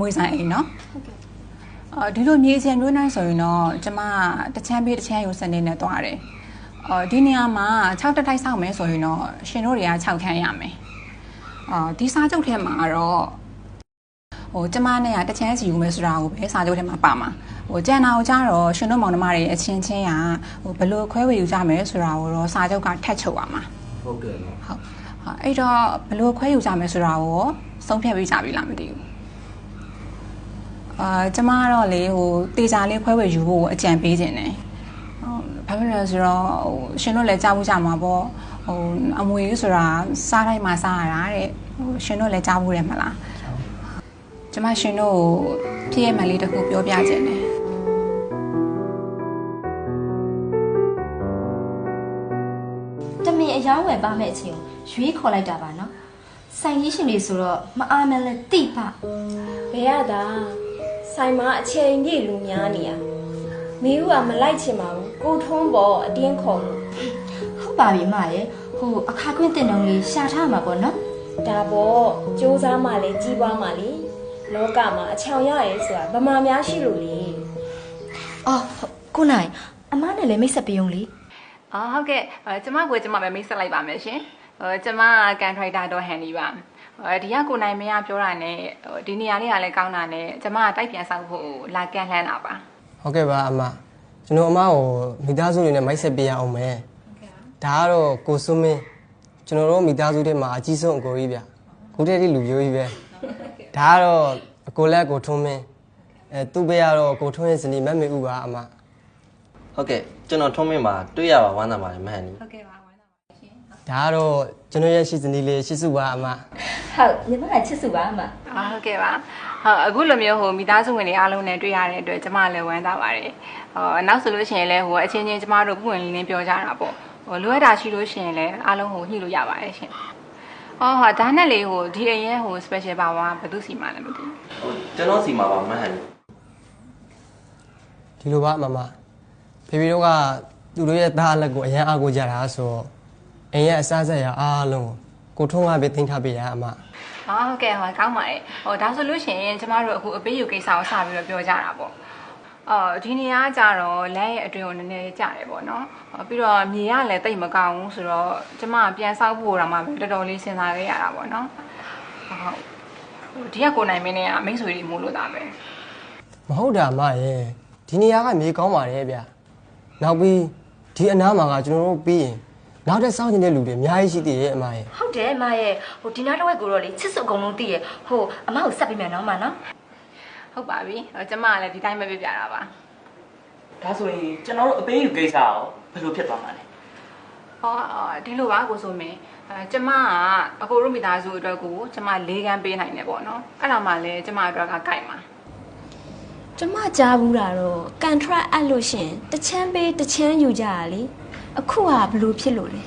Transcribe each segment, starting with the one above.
အော်ဒါကအမွေဆိုင်အိမ်နော်အော်ဒီလိုမြေချင်မျိုးနိုင်ဆိုရင်တော့ကျမတချမ်းပေးတချမ်းယူစနေနဲ့သွားတယ်အော်ဒီနေရာမှာ6တက်တိုက်ဆောက်မယ်ဆိုရင်တော့ရှင်တို့တွေက6ခန်းရမယ်အော်ဒီစာချုပ်ထဲမှာကတော့ဟိုကျမနဲ့ကတချမ်းစီယူမယ်ဆိုတာကိုပဲစာချုပ်ထဲမှာပါမှာဟိုကျန်တာကိုကြတော့ရှင်တို့မောင်နှမတွေအချင်းချင်းကဟိုဘယ်လိုခွဲဝေယူကြမယ်ဆိုတာကိုတော့စာချုပ်ကထက်ချုပ်ပါမှာဟုတ်ကဲ့နော်ဟုတ်ဟာအဲ့တော့ဘယ်လိုခွဲယူကြမယ်ဆိုတာကိုရောဆုံးဖြတ်ပြီးကြပြီလားမသိဘူး အာကျမကတော့လေဟိုတေချာလေးခွဲဝေယူဖို့အကြံပေးခြင်းတယ်ဟုတ်ဘာဖြစ်လဲဆိုတော့ဟိုရှင်တို့လည်းကြားမှုကြမှာပေါ့ဟိုအမွေဆိုတာစားတိုင်းမှာစားရတာတဲ့ဟိုရှင်တို့လည်းကြားမှုတယ်မလားကျမရှင်တို့ကိုဖြစ်ရမှန်လေးတစ်ခုပြောပြခြင်းတယ်တမင်အယောင်းဝယ်ပါမဲ့အချိန်ကိုရွေးခေါ်လိုက်တာပါနော်ဆိုင်ကြီးရှင်တွေဆိုတော့မအားမလဲတိပါဘယ်ရတာ ဆိုင်မှာအချိန်ကြီးလူများနေရမီးဦးကမလိုက်ချင်ပါဘူးကိုထုံးပေါ်အတင်းခေါ်လို့ဟုတ်ပါပြီမရဲ့ဟိုအခါခွင့်တင်တုံးလေးရှာထားမှာပေါ့နော်ဒါပေါ့စူးစမ်းမှလည်းကြီးပွားမှလေလောကမှာအချောင်ရရဲဆိုတာဗမာများရှိလို့လေအော်ဟုတ်ကိုနိုင်အမနဲ့လည်းမိတ်ဆက်ပြုံးလေအော်ဟုတ်ကဲ့အဲကျမကိုကျမပဲမိတ်ဆက်လိုက်ပါမယ်ရှင်ဟိုကျမကန်ထရိုက်တာတော့ဟန်နီပါ အဲဒီကကိုနိုင်မရပြောတာနဲ့ဟိုဒီနေရာလေးကလည်းကောင်းတာနဲ့ကျမကတိုက်ပြန်ဆောက်ဖို့လာကန်လှမ်းတာပါဟုတ်ကဲ့ပါအမကျွန်တော်အမကိုမိသားစုတွေနဲ့မိုက်ဆက်ပေးရအောင်မယ်ဒါကတော့ကိုစွန်းမင်းကျွန်တော်တို့မိသားစုထဲမှာအကြီးဆုံးအကိုကြီးဗျခုတည်းလေးလူပြိုးကြီးပဲဒါကတော့အကိုလက်ကိုထွန်းမင်းအဲသူ့ဘေးကတော့ကိုထွန်းရဲ့ဇနီးမတ်မေဦးပါအမဟုတ်ကဲ့ကျွန်တော်ထုံးမင်းပါတွေ့ရပါဝမ်းသာပါတယ်မဟန်နီဟုတ်ကဲ့ပါဝမ်းသာပါရှင် ဒါကတော့ကျွန်တော်ရဲ့ရှိဇနီးလေးရှိစုပါအမဟုတ်ညီမကချစ်စုပါအမအော်ဟုတ်ကဲ့ပါဟုတ်အခုလိုမျိုးဟိုမိသားစုဝင်တွေအားလုံးနဲ့တွေ့ရတဲ့အတွက်ကျမလည်းဝမ်းသာပါတယ်ဟိုနောက်ဆိုလို့ရှိရင်လည်းဟိုအချင်းချင်းကျမတို့ပွင့်လင်းလင်းပြောကြတာပေါ့ဟိုလိုအပ်တာရှိလို့ရှိရင်လည်းအားလုံးဟိုညှိလို့ရပါတယ်ရှင်အော်ဟာဒါနဲ့လေဟိုဒီအရင်ဟို special power ဘယ်သူစီမှလည်းမသိဘူးဟုတ်ကျွန်တော်စီမှာပါမဟန်နီဒီလိုပါအမမဖေဖေတို့ကသူတို့ရဲ့သားအလက်ကိုအရန်အားကိုကြတာဆိုတော့ အိမ်ရဲ့အစားဆက်ရအားလုံးကိုကိုထွန်းကပဲတင်ထားပေးရအမ။ဟောဟုတ်ကဲ့ဟောကောင်းပါတယ်။ဟောဒါဆိုလို့ရှိရင်ကျမတို့အခုအပေးယူကိစ္စကိုစပြီးတော့ပြောကြတာပေါ့။အော်ဒီနေရာကကြတော့လမ်းရဲ့အတွင်ကိုနည်းနည်းကြားတယ်ပေါ့နော်။ဟောပြီးတော့မြေကလည်းတိတ်မကောင်းဘူးဆိုတော့ကျမပြန်ဆောက်ဖို့တော့မှပဲတော်တော်လေးစဉ်းစားခဲ့ရတာပေါ့နော်။ဟုတ်ဟိုဒီကကိုနိုင်မင်းနဲ့ကမိတ်ဆွေတွေမို့လို့တာပဲမဟုတ်တာအမရဲ့ဒီနေရာကမြေကောင်းပါတယ်ဗျနောက်ပြီးဒီအနားမှာကကျွန်တော်တို့ပြီးရင် နောက်တဲ့စောင့်နေတဲ့လူတွေအများကြီးရှိသေးရဲ့အမရဲ့ဟုတ်တယ်အမရဲ့ဟိုဒီနားတစ်ဝက်ကိုတော့လေချစ်စုအကုန်လုံးသိရဲ့ဟိုအမကိုဆက်ပေးမယ်နော်မနော်။ဟုတ်ပါပြီ။ဟောကျမကလည်းဒီတိုင်းပဲပြပြတာပါ။ဒါဆိုရင်ကျွန်တော်တို့အပေးယူကိစ္စရောဘယ်လိုဖြစ်သွားမှာလဲဟောအော်ဒီလိုပါကိုဆိုမင်းအဲကျမကအကိုတို့မိသားစုအတွက်ကိုကျမ၄ခန်းပေးနိုင်တယ်ပေါ့နော်အဲ့ဒါမှလည်းကျမအတွက်ကကြိုက်မှာကျမကြားဘူးတာတော့ကန်ထရက်အပ်လို့ရှရင်တချမ်းပေးတချမ်းယူကြရလေ အခုကဘလို့ဖြစ်လို့လဲ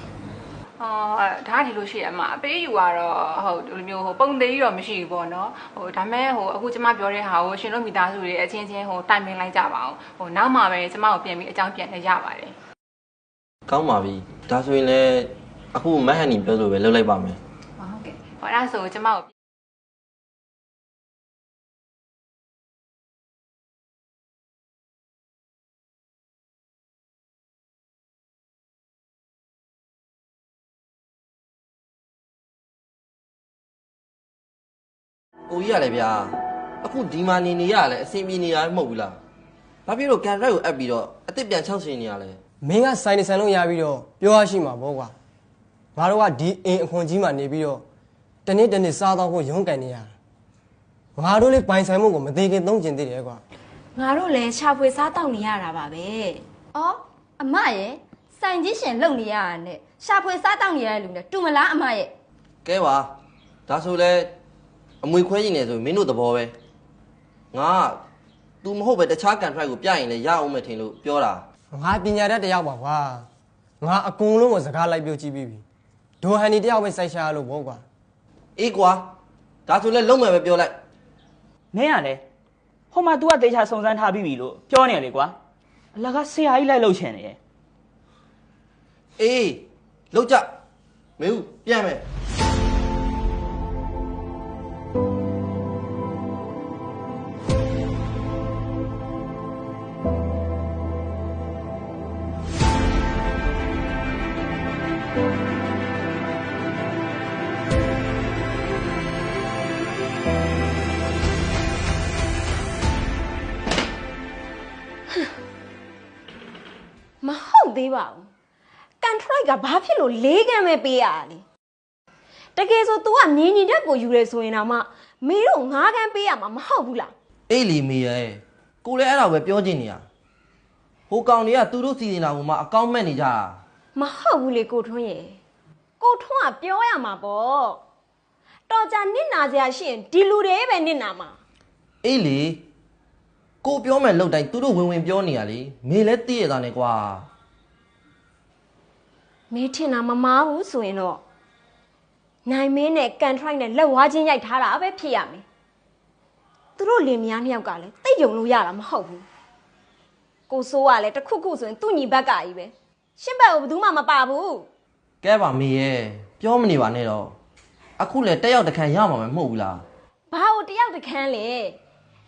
အော်ဒါကဒီလိုရှိရမှာအပေးယူကတော့ဟုတ်ဒီလိုမျိုးဟိုပုံသေးကြီးတော့မရှိဘူးပေါ့နော်ဟိုဒါမဲ့ဟိုအခုကျမပြောတဲ့ဟာကိုရှင်တို့မိသားစုတွေအချင်းချင်းဟိုတိုင်ပင်လိုက်ကြပါအောင်ဟိုနောက်မှပဲကျမကိုပြန်ပြီးအကြောင်းပြန်လည်းရပါတယ်ကောင်းပါပြီဒါဆိုရင်လည်းအခုမဟန်နီပြောလို့ပဲလုပ်လိုက်ပါမယ်ဟုတ်ကဲ့ဟောအဲ့ဒါဆိုကျမကို ကိုကြီးရလေဗျာအခုဒီမှာနေနေရလဲအဆင်ပြေနေရမဟုတ်ဘူးလားဘာဖြစ်လို့ကန်ရက်ကိုအပ်ပြီးတော့အစ်စ်ပြန်ချောက်ချင်နေရလဲမင်းကဆိုင်နေဆိုင်လုံးရပြီးတော့ပြောရရှိမှာပေါ့ကွာငါတို့ကဒီအိမ်အခွန်ကြီးမှာနေပြီးတော့တနေ့တနေ့စားတော့ဖို့ရုန်းကန်နေရတာငါတို့လေးပိုင်ဆိုင်မှုကိုမသေးခင်သုံးကျင်သေးတယ်ကွာငါတို့လည်းရှာဖွေစားတောက်နေရတာပါပဲအော်အမရဲ့ဆိုင်ကြီးရှင်လုံနေရတာနဲ့ရှာဖွေစားတောက်နေရတဲ့လူနဲ့တူမလားအမရဲ့ကဲပါဒါဆိုလဲ အမွေခွဲရင်လည်းဆိုရင်မင်းတို့သဘောပဲငါက तू မဟုတ်ပဲတခြားကန်ထရိုက်ကိုပြရင်လည်းရအောင်မယ်ထင်လို့ပြောတာငါပညာတတ်တစ်ယောက်ပါကွာငါအကုန်လုံးကိုစကားလိုက်ပြောကြည့်ပြီးပြီဒိုဟန်နီတစ်ယောက်ပဲစိုက်ရှာလို့ပေါ့ကွာအေးကွာဒါဆိုလဲလုံးမယ်ပဲပြောလိုက်မင်းကလည်းဟိုမှာ तू ကတေချာစုံစမ်းထားပြီးပြီလို့ပြောနေရလေကွာအလကဆရာကြီးလိုက်လှုပ်ချင်နေရဲ့အေးလောက်ကြမေဦးပြန်မယ် ပါဘူးကန်ထရိုက်ကဘာဖြစ်လို့လေးကမ်းပဲပေးရတာလဲတကယ်ဆို तू ကမြင်းညီတက်ကိုယူရဲဆိုရင်တော့မှမင်းတို့ငါးကမ်းပေးရမှာမဟုတ်ဘူးလားအေးလီမေရဲ့ကိုလည်းအဲ့ဒါပဲပြောချင်နေရဟိုကောင်တွေကသူတို့စီစဉ်တာကမှအကောင့်မဲ့နေကြတာမဟုတ်ဘူးလေကိုထွန်းရဲ့ကိုထွန်းကပြောရမှာပေါ့တော်ကြနစ်နာစရာရှိရင်ဒီလူတွေပဲနစ်နာမှာအေးလီကိုပြောမယ်လို့တိုင်းသူတို့ဝင်ဝင်ပြောနေရလေမေလည်းသိရတာနဲ့ကွာ မင်းထင်တာမမားဘူးဆိုရင်တော့နိုင်မင်းနဲ့ကန်ထရိုက်နဲ့လက်ဝါးချင်းရိုက်ထားတာပဲဖြစ်ရမယ်သူတို့လင်မယားနှစ်ယောက်ကလည်းတိတ်ယုံလို့ရတာမဟုတ်ဘူးကိုစိုးကလည်းတစ်ခုခုဆိုရင်သူ့ညီဘက်ကကြီးပဲရှင်းဘက်ကိုဘယ်သူမှမပါဘူးကဲပါမေရဲ့ပြောမနေပါနဲ့တော့အခုလည်းတက်ရောက်တခန့်ရမှာမဟုတ်ဘူးလားဘာလို့တယောက်တစ်ခန်းလဲ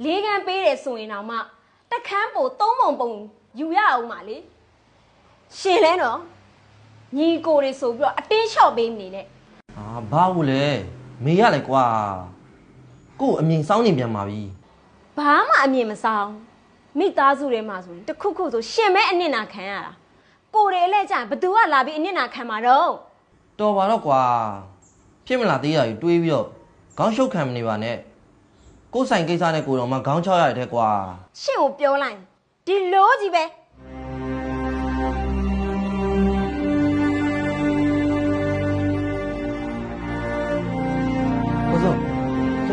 လေးခန်းပေးတယ်ဆိုရင်တော့မှတစ်ခန်းပိုသုံးပုံပုံယူရအောင်ပါလေရှင်လဲနော် ညီကိုတွေဆိုပြီးတော့အတင်းလျှော့ပေးနေနဲ့အာဘာဘူးလဲမေရလေကွာကို့အမြင်စောင်းနေပြန်ပါပြီဘာမှအမြင်မဆောင်မိသားစုတွေမှာဆိုရင်တစ်ခုခုဆိုရှင်မဲအနစ်နာခံရတာကိုတွေအလဲကြရင်ဘသူကလာပြီးအနစ်နာခံမှာတော့တော်ပါတော့ကွာဖြစ်မလားသေးရယူတွေးပြီးတော့ခေါင်းရှုပ်ခံမနေပါနဲ့ကို့ဆိုင်ကိစ္စနဲ့ကိုတော်မှခေါင်းချောက်ရတဲ့ကွာရှင်ကိုပြောလိုက်ဒီလိုကြီးပဲ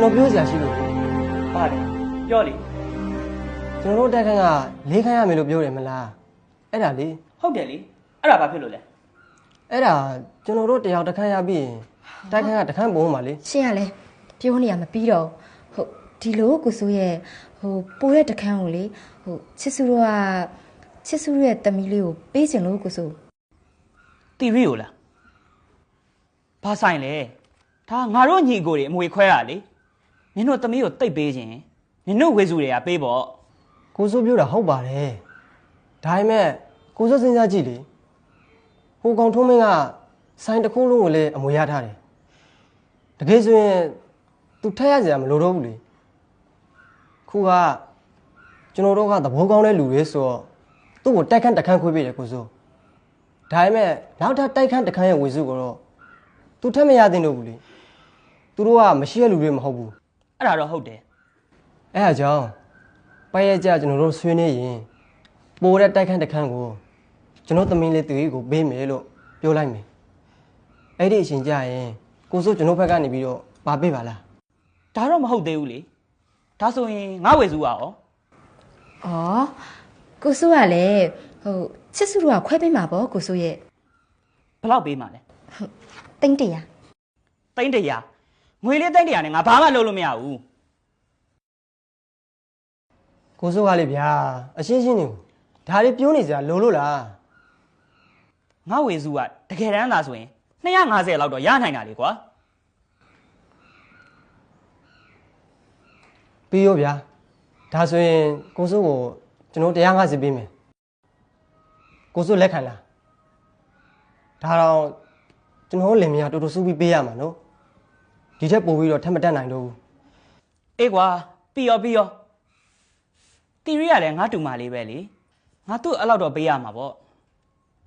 ကျွန်တော်ပြောစရာရှိလို့ပါလေပြောလေကျွန်တော်တို့တက်ခန်းကလေးခန်းရမယ်လို့ပြောတယ်မလားအဲ့ဒါလေဟုတ်တယ်လေအဲ့ဒါဘာဖြစ်လို့လဲအဲ့ဒါကျွန်တော်တို့တယောက်တစ်ခန်းရပြီးရင်တက်ခန်းကတစ်ခန်းပုံမှာလေရှင်းရလဲပြောနေရမပြီးတော့ဟုတ်ဒီလိုကိုစိုးရဲ့ဟိုပိုးတဲ့တခန်းကိုလေဟိုချစ်စုတို့ကချစ်စုရဲ့တမီးလေးကိုပေးချင်လို့ကိုစိုးတီဗီကိုလားဘာဆိုင်လဲဒါငါတို့ညီကိုတွေအမွေခွဲရလေ နင်တို့သမီးကိုတိတ်ပေးခြင်းနင်တို့ဝေစုတွေကပေးပေါ့ကိုစိုးပြောတာဟုတ်ပါတယ်ဒါပေမဲ့ကိုစိုးစဉ်းစားကြည့်လေဟိုကောင်ထုံးမင်းကဆိုင်တစ်ခုလုံးကိုလည်းအမွေရထားတယ်တကယ်ဆိုရင် तू ထက်ရစရာမလိုတော့ဘူးလေခုကကျွန်တော်တို့ကသဘောကောင်းတဲ့လူတွေဆိုတော့သူ့ကိုတိုက်ခန့်တခန့်ခွေးပေးတယ်ကိုစိုးဒါပေမဲ့နောက်ထပ်တိုက်ခန့်တခန့်ရဲ့ဝေစုကိုတော့ तू ထက်မရသင့်တော့ဘူးလေသူတို့ကမရှိတဲ့လူတွေမဟုတ်ဘူး အဲ့ဒါတော့ဟုတ်တယ်အဲအကြောင်းပိုက်ရကြကျွန်တော်တို့ဆွေးနေရင်ပိုတဲ့တိုက်ခန့်တစ်ခန့်ကိုကျွန်တော်သမီးလေးသူကြီးကိုပေးမယ်လို့ပြောလိုက်မယ်အဲ့ဒီအချိန်ကျရင်ကိုစိုးကျွန်တော်ဘက်ကနေပြီးတော့ဗာပေးပါလားဒါတော့မဟုတ်သေးဘူးလေဒါဆိုရင်ငါဝေစုကရောဩကိုစိုးကလည်းဟိုချစ်စုတို့ကခွဲပေးမှာပေါ့ကိုစိုးရဲ့ဘယ်လောက်ပေးမှာလဲတိမ့်တရာသိန်းတရာ ငွေလေးသိန်းတရာနဲ့ငါဘာမှလုပ်လို့မရဘူးကိုစိုးကလေဗျာအရှင်းရှင်းနေကိုဒါလေးပြောနေစရာလိုလို့လားငါဝေစုကတကယ်တမ်းသာဆိုရင်250လောက်တော့ရနိုင်တာလေကွာပြီးရောဗျာဒါဆိုရင်ကိုစိုးကိုကျွန်တော်150ပေးမယ်ကိုစိုးလက်ခံလားဒါတော့ကျွန်တော်လင်မယားတော်တော်စူးပြီးပေးရမှာနော် ဒီထက်ပိုပြီးတော့ထပ်မတက်နိုင်တော့ဘူးအေးကွာပြီးရောပြီးရောတီရီကလည်းငါတူမလေးပဲလေငါသူ့အဲ့လောက်တော့ပေးရမှာပေါ့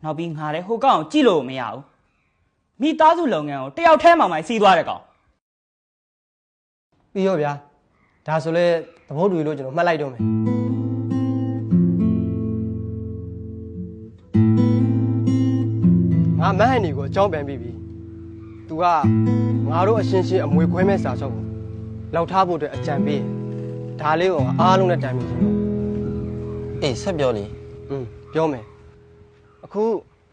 နောက်ပြီးငါလည်းဟိုကောင်ကိုကြည့်လို့မရဘူးမိသားစုလုပ်ငန်းကိုတယောက်တည်းမှမှစီးသွားတဲ့ကောင်ပြီးရောဗျာဒါဆိုလဲသဘောတူလို့ကျွန်တော်မှတ်လိုက်တော့မယ်ငါမဟန်နီကိုအကြောင်းပြန်ပြီးပြီ။ तू ကငါတို့အရှင်းရှင်းအမွေခွဲမဲ့စာချုပ်ကိုလောက်ထားဖို့အတွက်အကြံပေးတယ်။ဒါလေးကိုအားလုံးနဲ့တိုင်ပြီးကျွန်တော် အေးဆက်ပြောလေ อืมပြောမယ်။အခု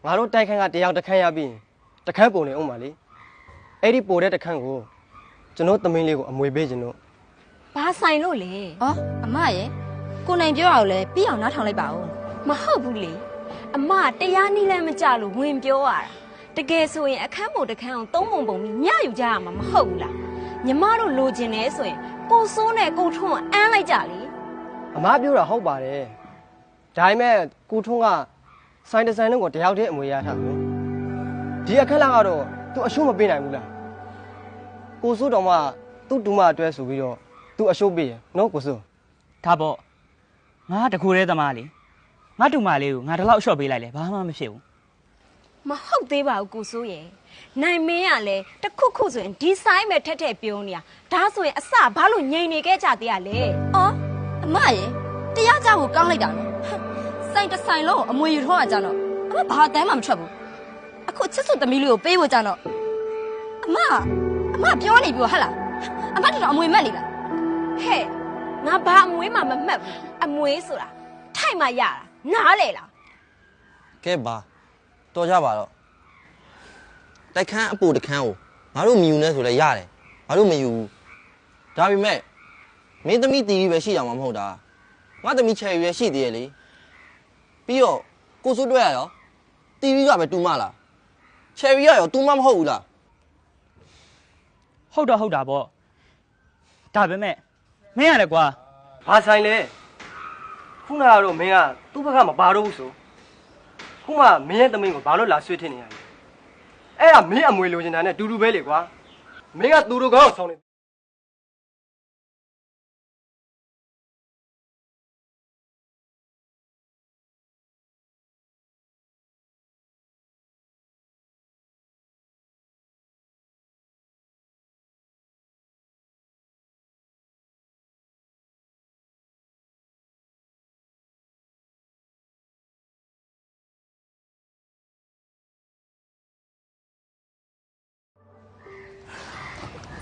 ငါတို့တိုက်ခန်းကတယောက်တစ်ခန်းရပြီးရင်တစ်ခန်းပုံနေအောင်ပါလေ။အဲ့ဒီပိုတဲ့တစ်ခန်းကိုကျွန်တော်သမင်းလေးကိုအမွေပေးခြင်းတို့ ဘာဆိုင်လို့လဲ ဩအမရဲ့ကိုနိုင်ပြောတာကိုလည်းပြီးအောင်နားထောင်လိုက်ပါဦး မဟုတ်ဘူးလေအမတရားနည်းလည်းမကြလို့ဝင်ပြောရတာ တကယ်ဆိုရင်အခန်းပုံတစ်ခန်းအောင်သုံးပုံပုံပြီးညယူကြရမှာမဟုတ်ဘူးလားညီမတို့လိုချင်တယ်ဆိုရင်ကိုစိုးနဲ့ကိုထွန်းကိုအမ်းလိုက်ကြလေအမားပြောတာဟုတ်ပါတယ်ဒါပေမဲ့ကိုထွန်းကစိုင်းဒီဇိုင်းလုံးကိုတယောက်တည်းအမွေရထားဘူးဒီအခက်လက်ကတော့ तू အရှုံးမပေးနိုင်ဘူးလားကိုစိုးတော်မှသူ့တူမအတွဲဆိုပြီးတော့ तू အရှုံးပေးရနော်ကိုစိုးဒါပေါ့ငါတကူရဲသမားလေငါတူမလေးကိုငါဒီလောက်အလျှော့ပေးလိုက်လဲဘာမှမဖြစ်ဘူး မဟုတ်သေးပါဘူးကိုစိုးရဲ့နိုင်မင်းကလည်းတစ်ခုခုဆိုရင်ဒီဆိုင်ပဲထက်ထက်ပြုံးနေတာဒါဆိုရင်အစဘာလို့ငြိမ်နေခဲ့ကြသေးရလဲအော်အမရေတရားကြဖို့ကောင်းလိုက်တာနော်ဟမ်စိုင်တစ်ဆိုင်လုံးကိုအမွေယူထောင်းရကြတော့အမဘာအတမ်းမှမထွက်ဘူးအခုချစ်စွသမီးလေးကိုပေးဖို့ကြတော့အမအမပြောနေပြီဟဟလားအမတော်တော်အမွေမက်နေလားဟဲ့ငါဘာအမွေးမှမမှတ်ဘူးအမွေးဆိုတာထိုက်မှရတာနားလေလားကဲပါ တော်ကြပါတော့တိုက်ခန်းအပူတခန်းကိုငါတို့မယူနဲ့ဆိုလဲရတယ်ငါတို့မယူဘူးဒါပေမဲ့မင်းသမီးတီးပဲရှိရမှာမဟုတ်တာငါသမီးချယ်ရွယ်ရှိသေးရဲ့လေပြီးတော့ကိုစိုးတွဲရရောတီးကပဲတူမလားချယ်ရီရရောတူမမဟုတ်ဘူးလားဟုတ်တော့ဟုတ်တာပေါ့ဒါပေမဲ့မင်းရတယ်ကွာဘာဆိုင်လဲခုနကတော့မင်းကသူ့ဘက်ကမပါတော့ဘူးဆို ခုမှမင်းရဲ့သမီးကိုဘာလို့လာဆွေးထင်းနေရလဲအဲ့ဒါမင်းအမွေလိုချင်တာနဲ့တူတူပဲလေကွာမင်းကသူတို့ကောင်းဆောင်နေ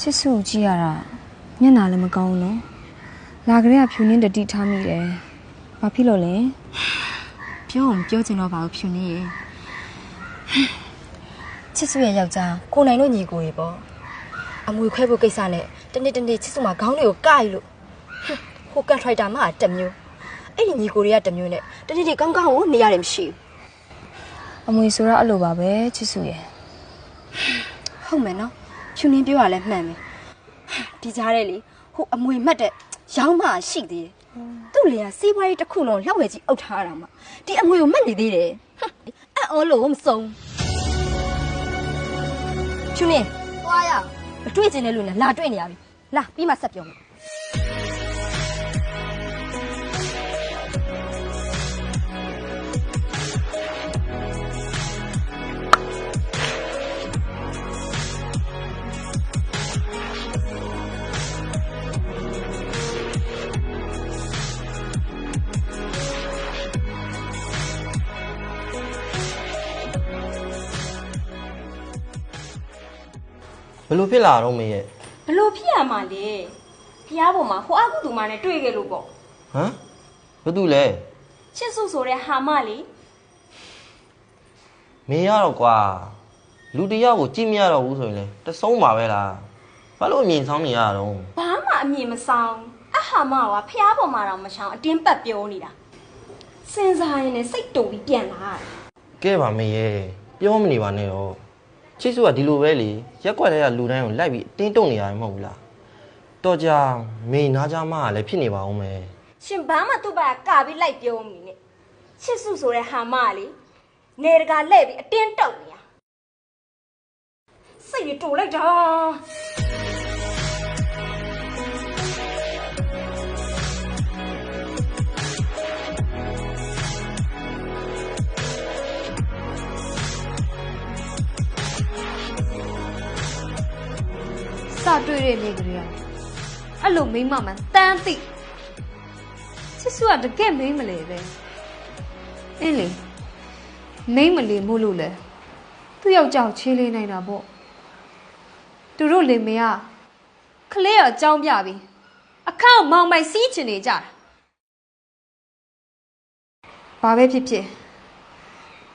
ချစ်စုကိုကြည့်ရတာမျက်နှာလည်းမကောင်းဘူးနော်လာကြရဖြူနှင်းတတိထားမိတယ်ဘာဖြစ်လို့လဲပြောအောင်ပြောချင်တော့ပါဘူးဖြူနေရေချစ်စွရဲ့ယောက်ျားကိုနိုင်တို့ညီကိုရေပေါ့အမွေခွဲဖို့ကိစ္စနဲ့တနေ့တနေ့ချစ်စွမှာခေါင်းတွေကိုကရလို့ဟိုကန်ထရိုက်တာမှတစ်မျိုးအဲ့ဒီညီကိုတွေကတစ်မျိုးနဲ့တနေ့တနေ့ကောင်းကောင်းကိုနေရတယ်မရှိဘူးအမွေဆိုတော့အဲ့လိုပါပဲချစ်စုရဲ့ဟုတ်မယ်နော် ဖြူနင်းပြောရလဲမှန်မယ်ဒီကြားထဲလေဟိုအမွေမှတ်တဲ့ရောင်းမရှိသေးတယ်သူ့လေကစီးပွားရေးတစ်ခုလုံးလောက်ဝယ်ကြီးအုပ်ထားတာမှဒီအမွေကိုမှတ်နေသေးတယ်အံ့ဩလို့မစုံဖြူနင်းသွားရမတွေ့ကျင်တဲ့လူနဲ့လာတွေ့နေရပြီလာပြီးမှဆက်ပြောမယ် ဘယ်လိုဖြစ်လာတော့မင်းရဲ့ဘလို့ဖြစ်ရမှာလဲဖះပေါ်မှာဟိုအကုသူမနဲ့တွေ့ခဲ့လို့ပေါ့ဟမ်ဘာတူလဲချစ်စုဆိုတဲ့ဟာမလေမင်းရတော့ကွာလူတစ်ယောက်ကိုကြည့်မရတော့ဘူးဆိုရင်လေတဆုံးပါပဲလားဘာလို့အမြင်ဆောင်နေရတော့ဘာမှအမြင်မဆောင်အဟာမကဖះပေါ်မှာတော့မချောင်အတင်းပတ်ပြောနေတာစင်စားရင်လည်းစိတ်တုံပြီးပြန်လာတယ်ကဲပါမင်းရဲ့ပြောမနေပါနဲ့ရော ချစ်စုကဒီလိုပဲလေရက်ွက်တဲ့ကလူတိုင်းကိုလိုက်ပြီးအတင်းတုံနေရတယ်မဟုတ်ဘူးလားတော့ကြမင်းနားကြမှားကလည်းဖြစ်နေပါဦးမယ်ရှင်ဘာမှသူ့ဘာကပြီးလိုက်ပြောမိနဲ့ချစ်စုဆိုတဲ့ဟာမလေနေတကာလှည့်ပြီးအတင်းတုံနေရစိတ်ရတူလိုက်တာ စတွေ့တဲ့နေ့ကလေးကအဲ့လိုမိမမှန်တန်းသိချစ်စုကတကယ်မိမလေပဲအင်းလေမိမလေမို့လို့လေသူ့ယောက်ျောက်ချေးလေးနိုင်တာပေါ့သူတို့လေမေကခလေးရောအကြောင်းပြပြီအခန့်မောင်မိုက်စီးချင်နေကြတာဘာပဲဖြစ်ဖြစ်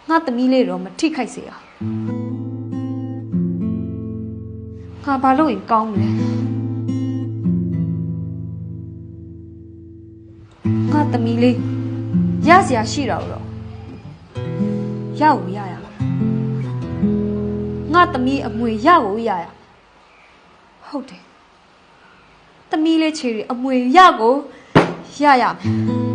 ငါသမီးလေးတော့မထိခိုက်စေရငါ ဘာလို့ရင်ကောင်းမလဲငါသမီးလေးရစရာရှိတာတော့ရကိုရရမှာငါသမီးအမွေရကိုရရမှာဟုတ်တယ်သမီးလေးချေရီအမွေရကိုရရမယ်